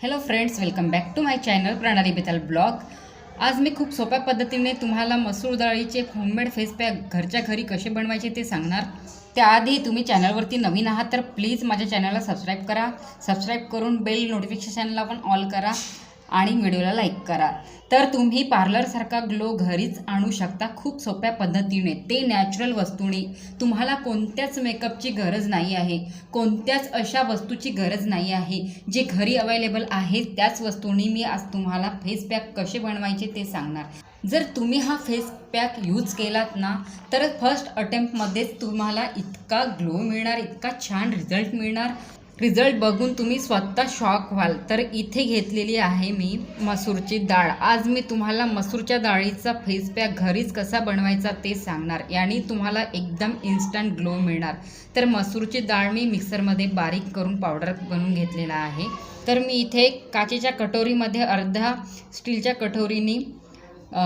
Hello friends welcome back to my channel Pranali Betal blog आज मी खूप सोप्या पद्धतीने तुम्हाला मसूर डाळीचे होममेड फेस पॅक घरच्या घरी कसे बनवायचे ते सांगणार. त्याआधी तुम्ही चॅनलवरती नवीन आहात तर प्लीज माझ्या चॅनलला सबस्क्राईब करा. सबस्क्राईब करून बेल नोटिफिकेशनला पण ऑल करा. आणि व्हिडिओला लाईक करा. तर तुम्ही पार्लरसारखा ग्लो घरीच आणू शकता. खूप सोप्या पद्धतीने. ते नॅचरल वस्तूने. तुम्हाला कोणत्याच मेकअपची गरज नाही आहे. कोणत्याच अशा वस्तूची गरज नाही आहे. जे घरी अवेलेबल आहे त्याच वस्तूंनी मी आज तुम्हाला फेस पॅक कसे बनवायचे ते सांगणार. जर तुम्ही हा फेस पॅक यूज केलात ना तर फर्स्ट अटेम्प्टमध्येच तुम्हाला इतका ग्लो मिळणार इतका छान रिझल्ट मिळणार. रिझल्ट बघून तुम्ही स्वतः शॉक व्हाल. तर इथे घेतलेली आहे मी मसूरची डाळ. आज मी तुम्हाला मसूरच्या डाळीचा फेस पॅक घरीच कसा बनवायचा ते सांगणार. याने तुम्हाला एकदम इन्स्टंट ग्लो मिळणार. तर मसूरची डाळ मी मिक्सरमध्ये बारीक करून पावडर बनवून घेतलेला आहे. तर मी इथे काचेच्या कटोरीमध्ये अर्धा स्टीलच्या कटोरीने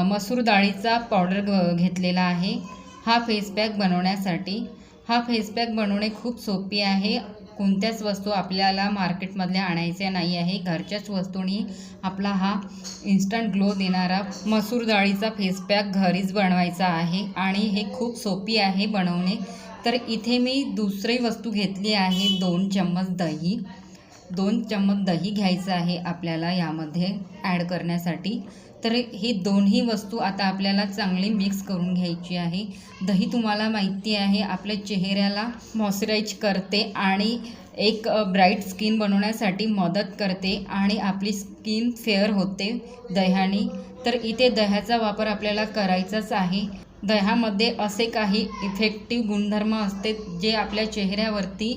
मसूर डाळीचा पावडर घेतलेला आहे. हा फेस पॅक बनवण्यासाठी. हा फेस पॅक बनवणे खूप सोपी आहे. कोणत्याच वस्तू आपल्याला मार्केटमधल्या आणायच्या नाही आहे. घरच्याच वस्तूंनी आपला हा इन्स्टंट ग्लो देणारा मसूर डाळीचा फेस पॅक घरीच बनवायचा आहे आणि हे खूप सोपी आहे बनवणे. तर इथे मी दुसरी वस्तू घेतली आहे दोन चम्मच दही. दोन चम्मच दही घ्यायचं आहे आपल्याला यामध्ये ॲड करण्यासाठी. तर ही दोन्ही वस्तू आता आपल्याला चांगली मिक्स करून घ्यायची आहे. दही तुम्हाला माहिती आहे आपल्या चेहऱ्याला मॉइश्चराईज करते आणि एक ब्राईट स्किन बनवण्यासाठी मदत करते आणि आपली स्किन फेअर होते दह्याने. तर इथे दह्याचा वापर आपल्याला करायचाच आहे. दह्यामध्ये असे काही इफेक्टिव्ह गुणधर्म असते जे आपल्या चेहऱ्यावरती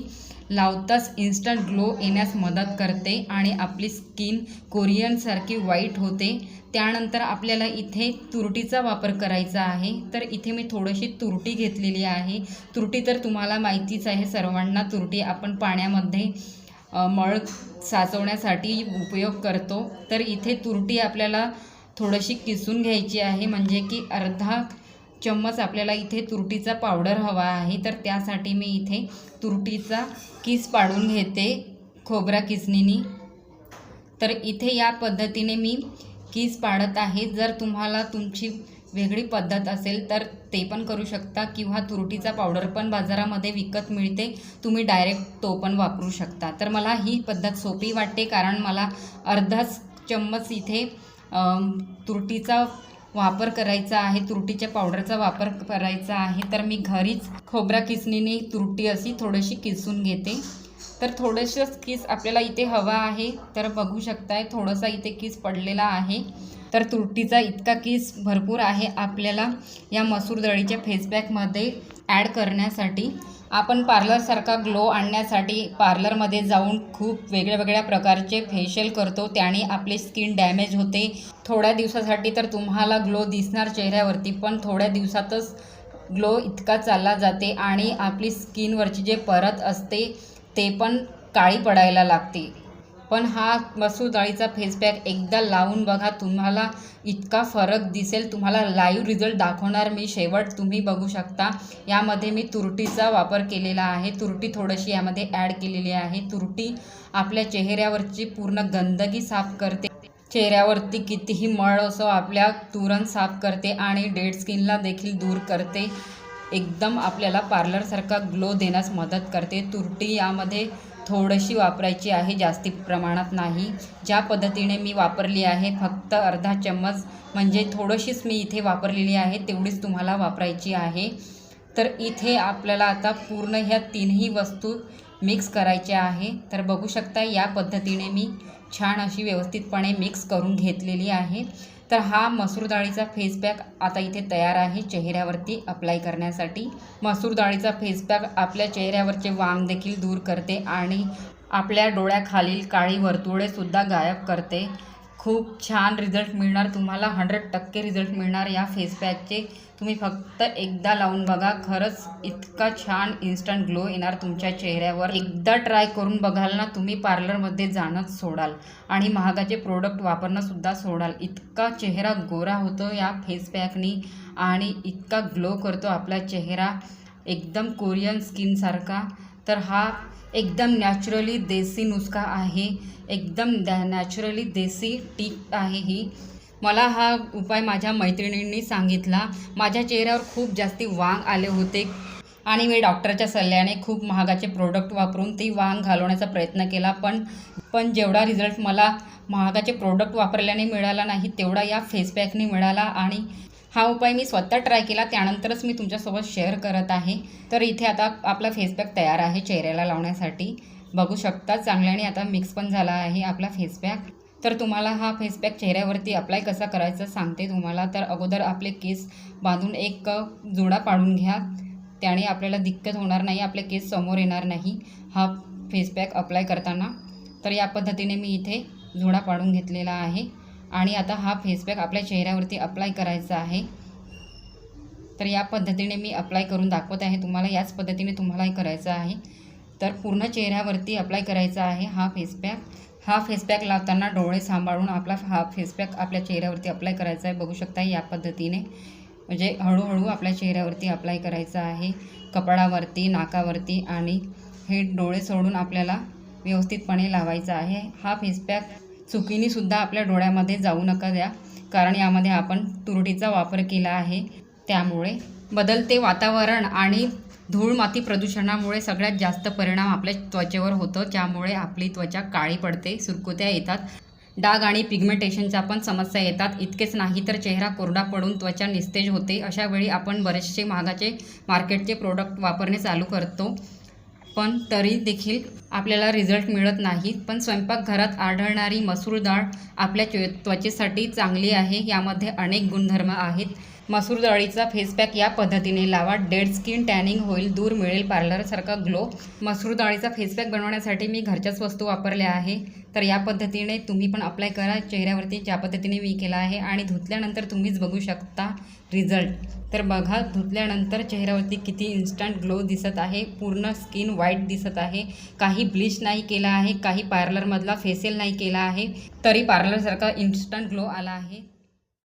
लावताच इन्स्टंट ग्लो येण्यास मदत करते आणि आपली स्किन कोरियनसारखी वाईट होते. त्यानंतर आपल्याला इथे तुरटीचा वापर करायचा आहे. तर इथे मी थोडीशी तुरटी घेतलेली आहे. तुरटी तर तुम्हाला माहितीच आहे सर्वांना तुरटी आपण पाण्यामध्ये मळ साचवण्यासाठी उपयोग करतो. तर इथे तुरटी आपल्याला थोडीशी किसून घ्यायची आहे. म्हणजे की अर्धा चम्मच आपल्याला इथे तुरटीचा पावडर हवा आहे तर त्यासाठी मी इथे तुरटीचा किस पाडून घेते खोबरा किसणीनी तर इथे या पद्धतीने मी किस पाडत आहे. जर तुम्हाला तुमची वेगळी पद्धत असेल तर ते पण करू शकता किंवा तुरटीचा पावडर पण बाजारामध्ये विकत मिळते तुम्ही डायरेक्ट तो पण वापरू शकता. तर मला ही पद्धत सोपी वाटते कारण मला अर्धाच चम्मच इथे तुरटीचा वापर करायचा आहे तुरटीच्या पावडरचा वापर करायचा आहे तर मी घरीच खोबरा किसणीने तुरटी अशी थोडीशी किसून घेते. तर थोडंसंच किस आपल्याला इथे हवा आहे तर बघू शकताय थोडासा इथे किस पडलेला आहे. तर तुरटीचा इतका किस भरपूर आहे आपल्याला या मसूर डाळीच्या फेसपॅकमध्ये ॲड करण्यासाठी. आपण पार्लरसारखा ग्लो आणण्यासाठी पार्लरमध्ये जाऊन खूप वेगळ्या वेगळ्या प्रकारचे फेशियल करतो त्याने आपली स्किन डॅमेज होते. थोड्या दिवसासाठी तर तुम्हाला ग्लो दिसणार चेहऱ्यावरती पण थोड्या दिवसातच ग्लो इतका चालला जाते आणि आपली स्किनवरची जे परत असते ते पण काळी पडायला लागते. पण हा मसूर डाळीचा फेस पॅक एकदा लावून बघा तुम्हाला इतका फरक दिसेल. तुम्हाला लाईव्ह रिझल्ट दाखवणार मी शेवट. तुम्ही बघू शकता. यामध्ये मी तुरटीचा वापर केलेला आहे. तुरटी थोडीशी यामध्ये ॲड केलेली आहे. तुरटी आपल्या चेहऱ्यावरची पूर्ण गंदगी साफ करते. चेहऱ्यावरती कितीही मळ असो आपल्या तुरंत साफ करते आणि डेड स्किनला देखील दूर करते. एकदम आपल्याला पार्लरसारखा ग्लो देण्यास मदत करते. तुरटी यामध्ये थोडीशी वापरायची आहे जास्ती प्रमाणात नाही. ज्या पद्धतीने मी वापरली आहे फक्त अर्धा चम्मच म्हणजे थोडीशीच मी इथे वापरलेली आहे तेवढीच तुम्हाला वापरायची आहे. तर इथे आपल्याला आता पूर्ण ह्या तीनही वस्तू मिक्स करायच्या आहे. तर बघू शकता या पद्धतीने मी छान अशी व्यवस्थितपणे मिक्स करून घेतलेली आहे. तर हा मसूर डाळीचा फेस पॅक आता इथे तयार आहे चेहऱ्यावरती अप्लाय करण्यासाठी. मसूर डाळीचा फेस पॅक आपल्या चेहऱ्यावरचे वांग देखील दूर करते आणि आपल्या डोळ्याखालील काळी वर्तुळेसुद्धा गायब करते. खूप छान रिझल्ट मिळणार तुम्हाला हंड्रेड टक्के रिझल्ट मिळणार या फेस पॅकचे तुम्ही फक्त एकदा लावून बघा खरंच इतका छान इन्स्टंट ग्लो येणार तुमच्या चेहऱ्यावर. एकदा ट्राय करून बघाल ना तुम्ही पार्लरमध्ये जाणंच सोडाल. आणि महागाचे प्रोडक्ट वापरणंसुद्धा सोडाल. इतका चेहरा गोरा होतो या फेस पॅकनी आणि इतका ग्लो करतो आपला चेहरा. एकदम कोरियन स्किनसारखा तर हा एकदम नॅचरली देसी नुस्खा आहे. एकदम नॅचरली देसी टी आहे ही. मला हा उपाय माझ्या मैत्रिणींनी सांगितला. माझ्या चेहऱ्यावर खूप जास्ती वांग आले होते आणि मी डॉक्टरच्या सल्ल्याने खूप महागाचे प्रोडक्ट वापरून ती वांग घालवण्याचा प्रयत्न केला. पण पण जेवढा रिझल्ट मला महागाचे प्रोडक्ट वापरल्याने मिळाला नाही तेवढा या फेसपॅकने मिळाला आणि हा उपाय मी स्वतः ट्राय केला त्यानंतरच मी तुमच्यासोबत शेअर करत आहे. तर इथे आता आपला फेसपॅक तयार आहे चेहऱ्याला लावण्यासाठी. बघू शकता चांगल्याने आता मिक्स पण झाला आहे आपला फेसपॅक तर तुम्हाला हा फेसपॅक चेहऱ्यावरती अप्लाय कसा करायचा सांगते तुम्हाला. तर अगोदर आपले केस बांधून एक जुडा जोडा पाडून घ्या. त्याने आपल्याला दिक्कत होणार नाही आपले केस समोर येणार नाही हा फेसपॅक अप्लाय करताना. तर या पद्धतीने मी इथे जोडा पाडून घेतलेला आहे. आणि आता हा फेसपॅक आपल्या चेहऱ्यावरती अप्लाय करायचा आहे. तर या पद्धतीने मी अप्लाय करून दाखवत आहे. तुम्हाला याच पद्धतीने तुम्हालाही करायचं आहे. तर पूर्ण चेहऱ्यावरती अप्लाय करायचा आहे हा फेस पॅक हा फेसपॅक लावताना डोळे सांभाळून आपला हा फेसपॅक आपल्या चेहऱ्यावरती अप्लाय करायचा आहे. बघू शकता या पद्धतीने. म्हणजे हळूहळू आपल्या चेहऱ्यावरती अप्लाय करायचा आहे. कपाळावरती नाकावरती आणि हे डोळे सोडून आपल्याला व्यवस्थितपणे लावायचा आहे. हा फेस पॅक चुकीनीसुद्धा आपल्या डोळ्यामध्ये जाऊ नका द्या. कारण यामध्ये आपण तुरटीचा वापर केला आहे. त्यामुळे बदलते वातावरण आणि धूळ माती प्रदूषणामुळे सगळ्यात जास्त परिणाम आपल्या त्वचेवर होतो. ज्यामुळे आपली त्वचा काळी पडते सुरकुत्या येतात. डाग आणि पिगमेंटेशनच्या पण समस्या येतात. इतकेच नाही तर चेहरा कोरडा पडून त्वचा निस्तेज होते. अशा वेळी आपण बरेचसे महागाचे मार्केटचे प्रोडक्ट वापरणे चालू करतो. पण तरी देखील आपल्याला रिझल्ट मिळत नाही पण स्वयंपाकघरात आढळणारी मसूर डाळ आपल्या त्वचेसाठी चांगली आहे. यामध्ये अनेक गुणधर्म आहेत. मसूर डाळीचा फेस पॅक या पद्धतीने लावा. डेड स्किन टॅनिंग होईल दूर मिळेल. पार्लरसारखा ग्लो मसूर डाळीचा फेस पॅक बनवण्यासाठी मी घरच्याच वस्तू वापरल्या आहे. तर या पद्धतीने तुम्ही पण अप्लाय करा. चेहऱ्यावरती ज्या पद्धतीने मी केला आहे आणि धुतल्यानंतर तुम्हीच बघू शकता रिझल्ट तर बघा धुतल्यानंतर चेहऱ्यावरती किती इन्स्टंट ग्लो दिसत आहे. पूर्ण स्किन व्हाईट दिसत आहे. काही ब्लीच नाही केला आहे. काही पार्लरमधला फेसेल नाही केला आहे. तरी पार्लरसारखा इन्स्टंट ग्लो आला आहे.